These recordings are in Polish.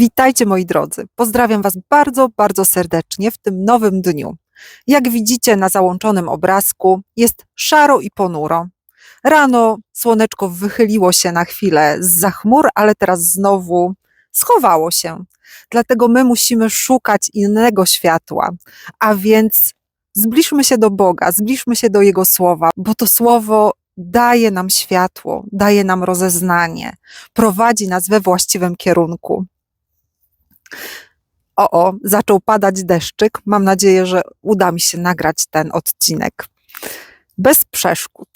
Witajcie moi drodzy. Pozdrawiam Was bardzo, bardzo serdecznie w tym nowym dniu. Jak widzicie na załączonym obrazku, jest szaro i ponuro. Rano słoneczko wychyliło się na chwilę z chmur, ale teraz znowu schowało się. Dlatego my musimy szukać innego światła, a więc zbliżmy się do Boga, zbliżmy się do Jego słowa, bo to słowo daje nam światło, daje nam rozeznanie, prowadzi nas we właściwym kierunku. O, o, zaczął padać deszczyk. Mam nadzieję, że uda mi się nagrać ten odcinek bez przeszkód.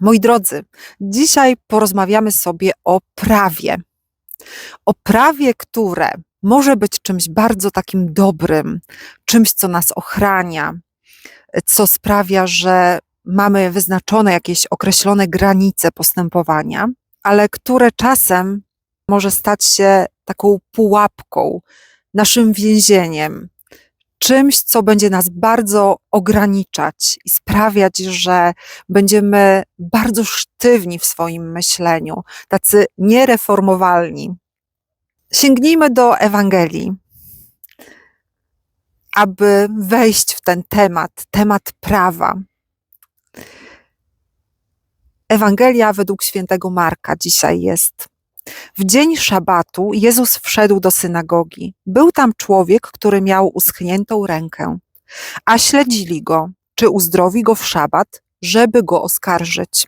Moi drodzy, dzisiaj porozmawiamy sobie o prawie. O prawie, które może być czymś bardzo takim dobrym, czymś, co nas ochrania, co sprawia, że mamy wyznaczone jakieś określone granice postępowania, ale które czasem może stać się taką pułapką, naszym więzieniem, czymś, co będzie nas bardzo ograniczać i sprawiać, że będziemy bardzo sztywni w swoim myśleniu, tacy niereformowalni. Sięgnijmy do Ewangelii, aby wejść w ten temat, temat prawa. Ewangelia według świętego Marka dzisiaj jest. W dzień szabatu Jezus wszedł do synagogi. Był tam człowiek, który miał uschniętą rękę, a śledzili go, czy uzdrowi go w szabat, żeby go oskarżyć.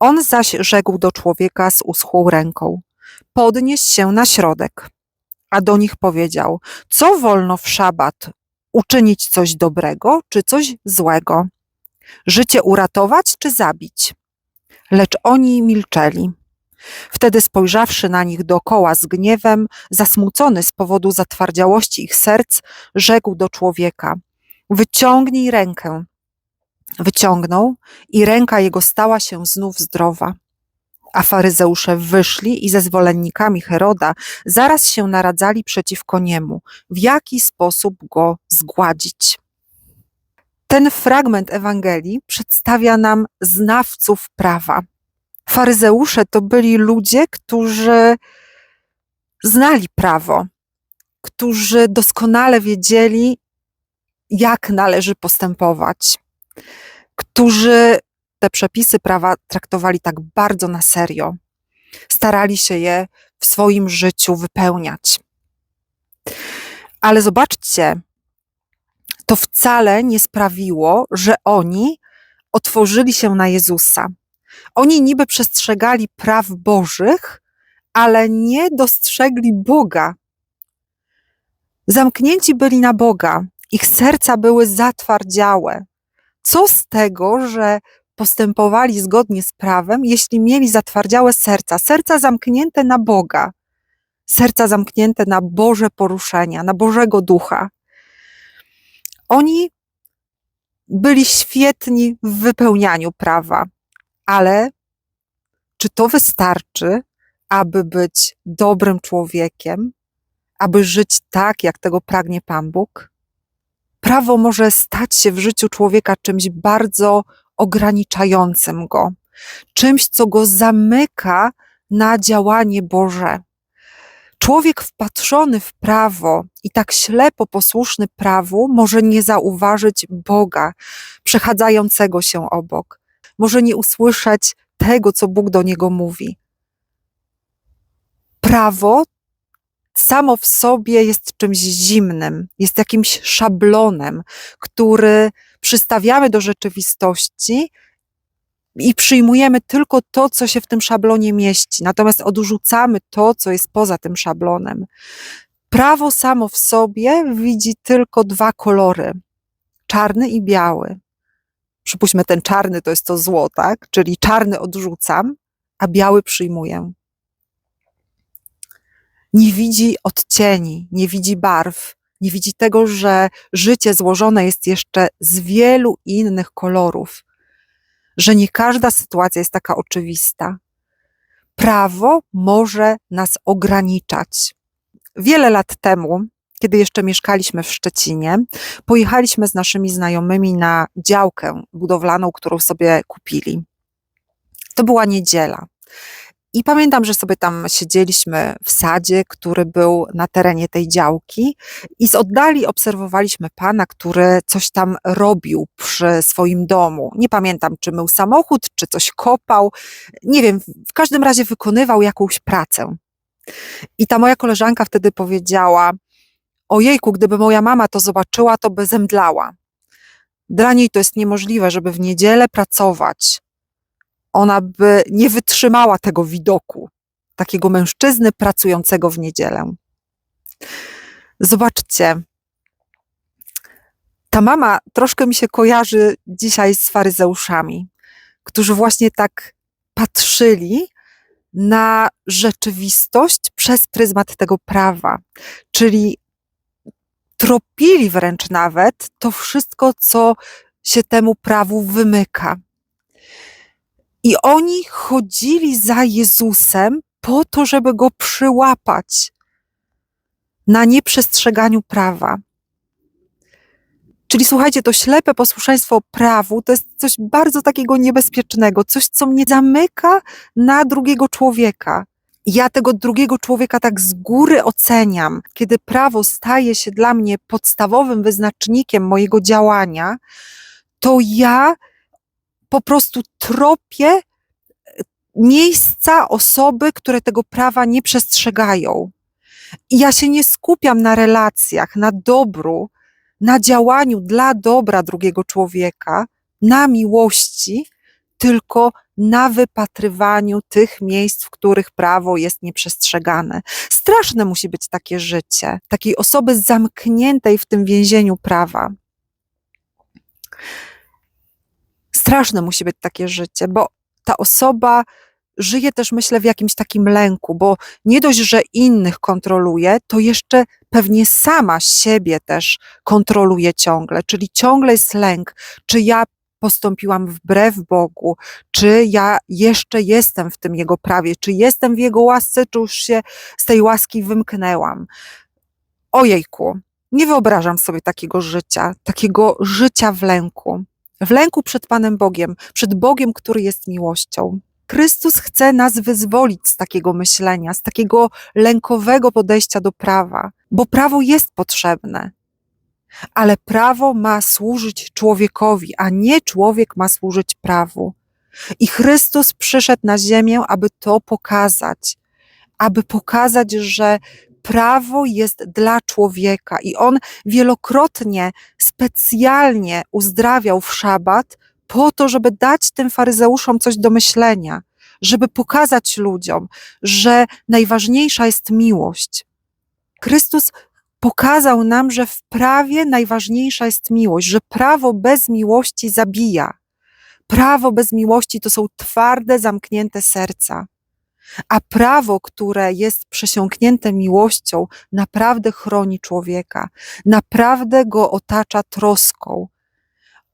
On zaś rzekł do człowieka z uschłą ręką: Podnieś się na środek. A do nich powiedział: Co wolno w szabat? Uczynić coś dobrego czy coś złego? Życie uratować czy zabić? Lecz oni milczeli. Wtedy spojrzawszy na nich dookoła z gniewem, zasmucony z powodu zatwardziałości ich serc, rzekł do człowieka: Wyciągnij rękę. Wyciągnął i ręka jego stała się znów zdrowa. A faryzeusze wyszli i ze zwolennikami Heroda zaraz się naradzali przeciwko niemu, w jaki sposób go zgładzić. Ten fragment Ewangelii przedstawia nam znawców prawa faryzeusze to byli ludzie, którzy znali prawo, którzy doskonale wiedzieli, jak należy postępować, którzy te przepisy prawa traktowali tak bardzo na serio, starali się je w swoim życiu wypełniać. Ale zobaczcie, to wcale nie sprawiło, że oni otworzyli się na Jezusa. Oni niby przestrzegali praw Bożych, ale nie dostrzegli Boga. Zamknięci byli na Boga, ich serca były zatwardziałe. Co z tego, że postępowali zgodnie z prawem, jeśli mieli zatwardziałe serca, serca zamknięte na Boga, serca zamknięte na Boże poruszenia, na Bożego Ducha. Oni byli świetni w wypełnianiu prawa, ale czy to wystarczy, aby być dobrym człowiekiem, aby żyć tak, jak tego pragnie Pan Bóg? Prawo może stać się w życiu człowieka czymś bardzo ograniczającym go, czymś, co go zamyka na działanie Boże. Człowiek wpatrzony w prawo i tak ślepo posłuszny prawu może nie zauważyć Boga przechadzającego się obok może nie usłyszeć tego, co Bóg do niego mówi. Prawo samo w sobie jest czymś zimnym, jest jakimś szablonem, który przystawiamy do rzeczywistości i przyjmujemy tylko to, co się w tym szablonie mieści, natomiast odrzucamy to, co jest poza tym szablonem. Prawo samo w sobie widzi tylko dwa kolory: czarny i biały przypuśćmy ten czarny to jest to zło, tak? Czyli czarny odrzucam, a biały przyjmuję. Nie widzi odcieni, nie widzi barw, nie widzi tego, że życie złożone jest jeszcze z wielu innych kolorów, że nie każda sytuacja jest taka oczywista. Prawo może nas ograniczać. Wiele lat temu kiedy jeszcze mieszkaliśmy w Szczecinie, pojechaliśmy z naszymi znajomymi na działkę budowlaną, którą sobie kupili. To była niedziela. I pamiętam, że sobie tam siedzieliśmy w sadzie, który był na terenie tej działki, i z oddali obserwowaliśmy pana, który coś tam robił przy swoim domu. Nie pamiętam, czy mył samochód, czy coś kopał. Nie wiem, w każdym razie wykonywał jakąś pracę. I ta moja koleżanka wtedy powiedziała: Ojejku, gdyby moja mama to zobaczyła, to by zemdlała. Dla niej to jest niemożliwe, żeby w niedzielę pracować ona by nie wytrzymała tego widoku, takiego mężczyzny pracującego w niedzielę. Zobaczcie, ta mama troszkę mi się kojarzy dzisiaj z faryzeuszami, którzy właśnie tak patrzyli na rzeczywistość przez pryzmat tego prawa, czyli tropili wręcz nawet to wszystko, co się temu prawu wymyka. I oni chodzili za Jezusem po to, żeby go przyłapać na nieprzestrzeganiu prawa. Czyli słuchajcie, to ślepe posłuszeństwo prawu to jest coś bardzo takiego niebezpiecznego, coś, co mnie zamyka na drugiego człowieka. Ja tego drugiego człowieka tak z góry oceniam, kiedy prawo staje się dla mnie podstawowym wyznacznikiem mojego działania, to ja po prostu tropię e, miejsca, osoby, które tego prawa nie przestrzegają. I ja się nie skupiam na relacjach, na dobru, na działaniu dla dobra drugiego człowieka, na miłości, tylko na wypatrywaniu tych miejsc, w których prawo jest nieprzestrzegane. Straszne musi być takie życie, takiej osoby zamkniętej w tym więzieniu prawa. straszne musi być takie życie, bo ta osoba żyje też, myślę, w jakimś takim lęku, bo nie dość, że innych kontroluje, to jeszcze pewnie sama siebie też kontroluje ciągle, czyli ciągle jest lęk, czy ja postąpiłam wbrew Bogu, czy ja jeszcze jestem w tym Jego prawie, czy jestem w Jego łasce, czy już się z tej łaski wymknęłam. Ojejku, nie wyobrażam sobie takiego życia, takiego życia w lęku w lęku przed Panem Bogiem, przed Bogiem, który jest miłością. Chrystus chce nas wyzwolić z takiego myślenia, z takiego lękowego podejścia do prawa, bo prawo jest potrzebne. Ale prawo ma służyć człowiekowi, a nie człowiek ma służyć prawu. I Chrystus przyszedł na ziemię, aby to pokazać, aby pokazać, że prawo jest dla człowieka i on wielokrotnie specjalnie uzdrawiał w szabat po to, żeby dać tym faryzeuszom coś do myślenia, żeby pokazać ludziom, że najważniejsza jest miłość. Chrystus pokazał nam, że w prawie najważniejsza jest miłość, że prawo bez miłości zabija. Prawo bez miłości to są twarde, zamknięte serca. A prawo, które jest przesiąknięte miłością, naprawdę chroni człowieka, naprawdę go otacza troską.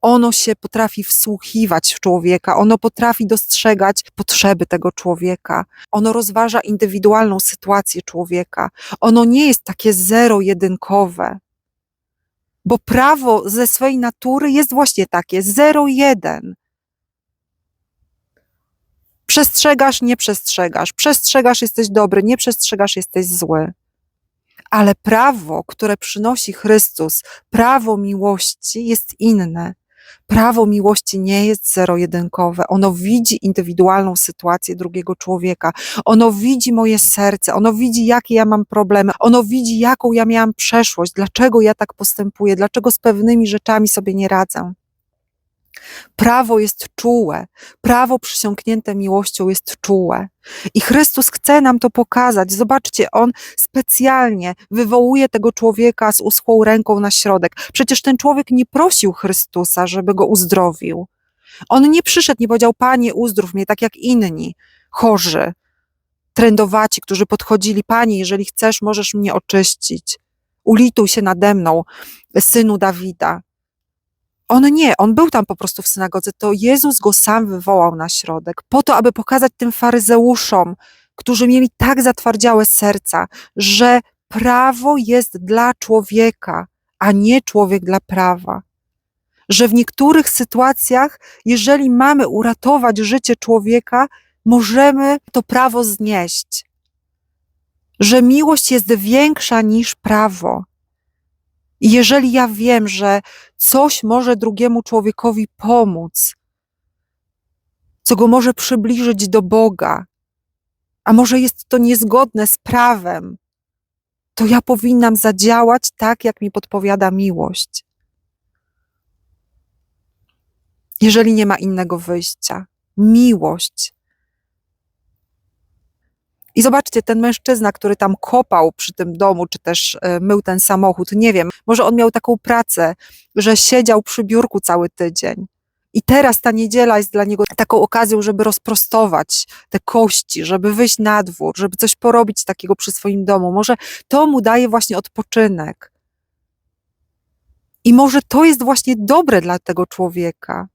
Ono się potrafi wsłuchiwać w człowieka, ono potrafi dostrzegać potrzeby tego człowieka, ono rozważa indywidualną sytuację człowieka, ono nie jest takie zero-jedynkowe. Bo prawo ze swej natury jest właśnie takie zero-jeden Przestrzegasz, nie przestrzegasz. Przestrzegasz, jesteś dobry, nie przestrzegasz, jesteś zły. Ale prawo, które przynosi Chrystus, prawo miłości jest inne. Prawo miłości nie jest zero-jedynkowe. Ono widzi indywidualną sytuację drugiego człowieka. Ono widzi moje serce. Ono widzi, jakie ja mam problemy. Ono widzi, jaką ja miałam przeszłość. Dlaczego ja tak postępuję. Dlaczego z pewnymi rzeczami sobie nie radzę. Prawo jest czułe, prawo przysiągnięte miłością jest czułe. I Chrystus chce nam to pokazać. Zobaczcie, on specjalnie wywołuje tego człowieka z uschłą ręką na środek. Przecież ten człowiek nie prosił Chrystusa, żeby go uzdrowił. On nie przyszedł, nie powiedział: Panie, uzdrów mnie tak jak inni, chorzy, trędowaci, którzy podchodzili: Panie, jeżeli chcesz, możesz mnie oczyścić. Ulituj się nade mną, synu Dawida. On nie, on był tam po prostu w synagodze, to Jezus go sam wywołał na środek, po to, aby pokazać tym faryzeuszom, którzy mieli tak zatwardziałe serca, że prawo jest dla człowieka, a nie człowiek dla prawa. Że w niektórych sytuacjach, jeżeli mamy uratować życie człowieka, możemy to prawo znieść. Że miłość jest większa niż prawo. I jeżeli ja wiem, że coś może drugiemu człowiekowi pomóc, co go może przybliżyć do Boga, a może jest to niezgodne z prawem, to ja powinnam zadziałać tak, jak mi podpowiada miłość. Jeżeli nie ma innego wyjścia, miłość. I zobaczcie, ten mężczyzna, który tam kopał przy tym domu, czy też e, mył ten samochód, nie wiem, może on miał taką pracę, że siedział przy biurku cały tydzień. I teraz ta niedziela jest dla niego taką okazją, żeby rozprostować te kości, żeby wyjść na dwór, żeby coś porobić takiego przy swoim domu. Może to mu daje właśnie odpoczynek. I może to jest właśnie dobre dla tego człowieka.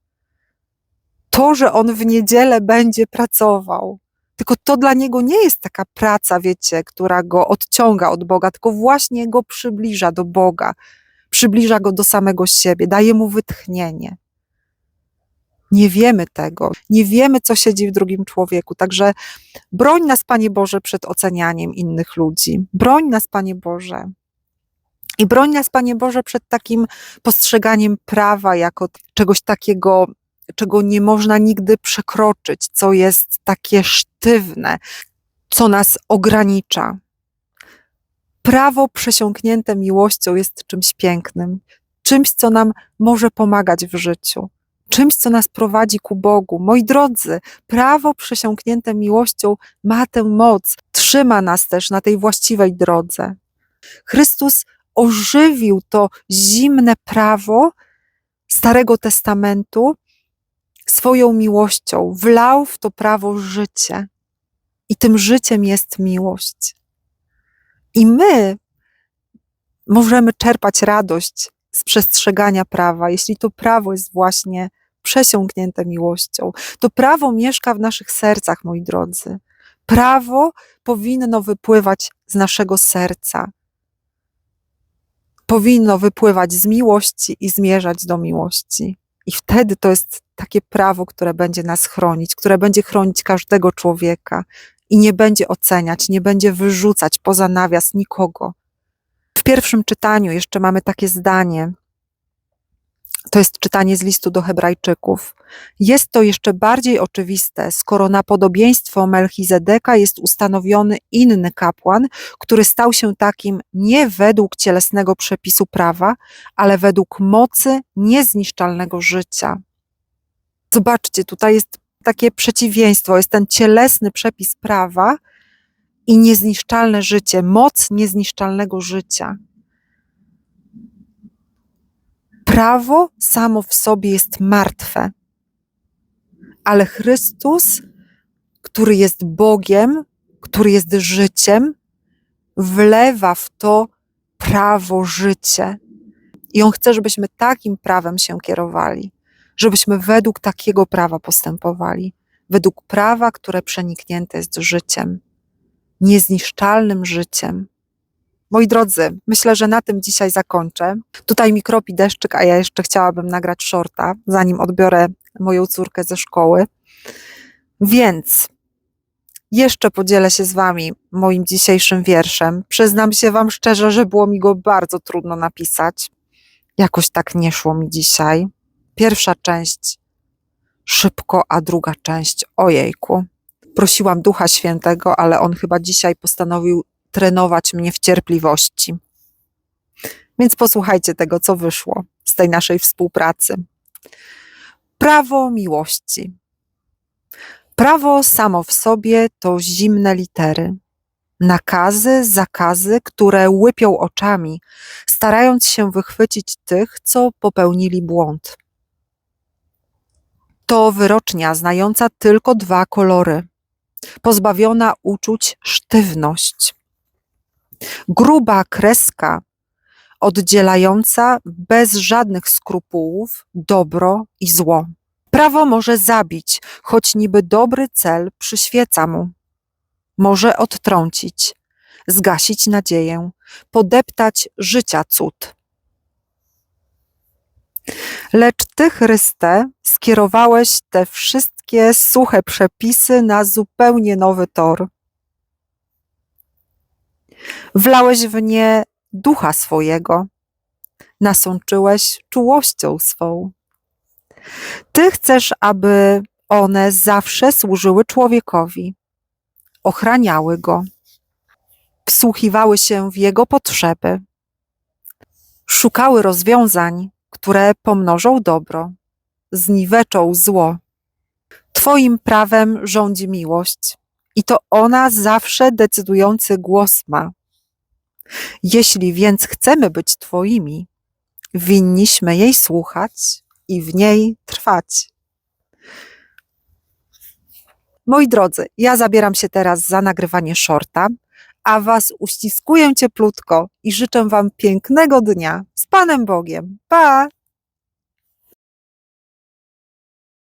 To, że on w niedzielę będzie pracował. Tylko to dla niego nie jest taka praca, wiecie, która go odciąga od Boga, tylko właśnie go przybliża do Boga, przybliża go do samego siebie, daje mu wytchnienie. Nie wiemy tego, nie wiemy, co siedzi w drugim człowieku. Także broń nas, Panie Boże, przed ocenianiem innych ludzi. Broń nas, Panie Boże. I broń nas, Panie Boże, przed takim postrzeganiem prawa jako czegoś takiego, czego nie można nigdy przekroczyć, co jest takie sztywne, co nas ogranicza. Prawo przesiąknięte miłością jest czymś pięknym, czymś, co nam może pomagać w życiu czymś, co nas prowadzi ku Bogu. Moi drodzy, prawo przesiąknięte miłością ma tę moc, trzyma nas też na tej właściwej drodze. Chrystus ożywił to zimne prawo Starego Testamentu swoją miłością, wlał w to prawo życie. I tym życiem jest miłość. I my możemy czerpać radość z przestrzegania prawa, jeśli to prawo jest właśnie przesiąknięte miłością. To prawo mieszka w naszych sercach, moi drodzy. Prawo powinno wypływać z naszego serca. Powinno wypływać z miłości i zmierzać do miłości. I wtedy to jest takie prawo, które będzie nas chronić, które będzie chronić każdego człowieka i nie będzie oceniać, nie będzie wyrzucać poza nawias nikogo. W pierwszym czytaniu jeszcze mamy takie zdanie: to jest czytanie z listu do Hebrajczyków. Jest to jeszcze bardziej oczywiste, skoro na podobieństwo Melchizedeka jest ustanowiony inny kapłan, który stał się takim nie według cielesnego przepisu prawa, ale według mocy niezniszczalnego życia. Zobaczcie, tutaj jest takie przeciwieństwo, jest ten cielesny przepis prawa i niezniszczalne życie, moc niezniszczalnego życia. Prawo samo w sobie jest martwe, ale Chrystus, który jest Bogiem, który jest życiem, wlewa w to prawo życie. I On chce, żebyśmy takim prawem się kierowali, żebyśmy według takiego prawa postępowali, według prawa, które przeniknięte jest życiem, niezniszczalnym życiem. Moi drodzy, myślę, że na tym dzisiaj zakończę. Tutaj mi kropi deszczyk, a ja jeszcze chciałabym nagrać shorta, zanim odbiorę moją córkę ze szkoły. Więc jeszcze podzielę się z Wami moim dzisiejszym wierszem. Przyznam się Wam szczerze, że było mi go bardzo trudno napisać. Jakoś tak nie szło mi dzisiaj. Pierwsza część szybko, a druga część ojejku. Prosiłam Ducha Świętego, ale on chyba dzisiaj postanowił trenować mnie w cierpliwości. Więc posłuchajcie tego, co wyszło z tej naszej współpracy. Prawo miłości. Prawo samo w sobie to zimne litery. Nakazy, zakazy, które łypią oczami, starając się wychwycić tych, co popełnili błąd. To wyrocznia znająca tylko dwa kolory, pozbawiona uczuć sztywność gruba kreska oddzielająca bez żadnych skrupułów dobro i zło. Prawo może zabić, choć niby dobry cel przyświeca mu. Może odtrącić, zgasić nadzieję, podeptać życia cud. Lecz ty, Chryste, skierowałeś te wszystkie suche przepisy na zupełnie nowy tor. Wlałeś w nie ducha swojego, nasączyłeś czułością swą. Ty chcesz, aby one zawsze służyły człowiekowi, ochraniały go, wsłuchiwały się w jego potrzeby, szukały rozwiązań, które pomnożą dobro, zniweczą zło. Twoim prawem rządzi miłość i to ona zawsze decydujący głos ma. Jeśli więc chcemy być Twoimi, winniśmy jej słuchać i w niej trwać. Moi drodzy, ja zabieram się teraz za nagrywanie shorta, a Was uściskuję cieplutko i życzę Wam pięknego dnia z Panem Bogiem. Pa!